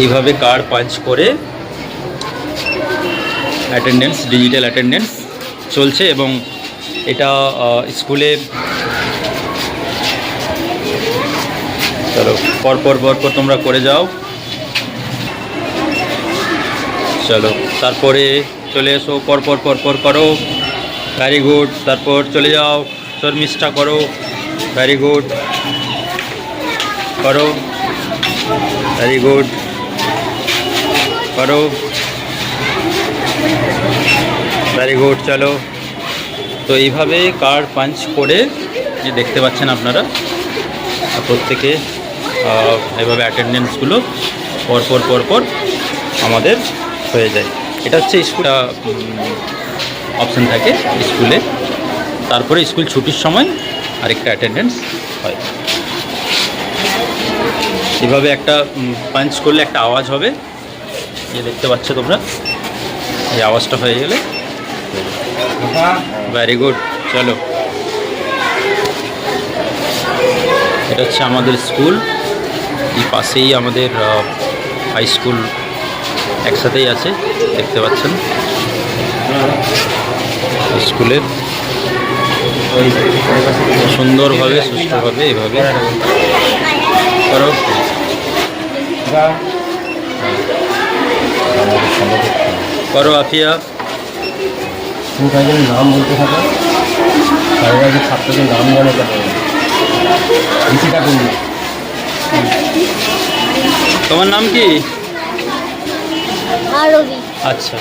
এইভাবে card punch করে attendance digital attendance চলছে এবং এটা স্কুলে চলো পরপর পর পর পর তোমরা করে যাও। চলো, তারপরে চলে এসো পরপর পর পর পর করো। ভ্যারি গুড তারপর চলে যাও শর্মিষ্ঠা করো। ভ্যারি গুড করো। ভেরি গুড করো। ভেরি গুড চলো। তো এইভাবে কার্ড পাঞ্চ করে যে দেখতে পাচ্ছেন আপনারা প্রত্যেকে এভাবে অ্যাটেন্ডেন্সগুলো পরপর পরপর আমাদের হয়ে যায়। এটা হচ্ছে স্কুল অপশান থাকে স্কুলে। তারপরে স্কুল ছুটির সময় আরেকটা অ্যাটেন্ডেন্স হয়। এভাবে একটা পাঞ্চ করলে একটা আওয়াজ হবে। যে দেখতে পাচ্ছ তোমরা? এই আওয়াজটা হয়ে গেলে? ভেরি গুড চলো। এটা হচ্ছে আমাদের স্কুল। এই পাশেই আমাদের হাই স্কুল একসাথেই আছে দেখতে পাচ্ছেন? স্কুলের সুন্দরভাবে সুষ্ঠুভাবে এভাবে। করো করো আফিয়া তুমি কয়েকজন নাম বলতে থাকো। তাদের ছাত্রদের নাম ঋষিকা কুন্ডু তোমার নাম কি? আচ্ছা।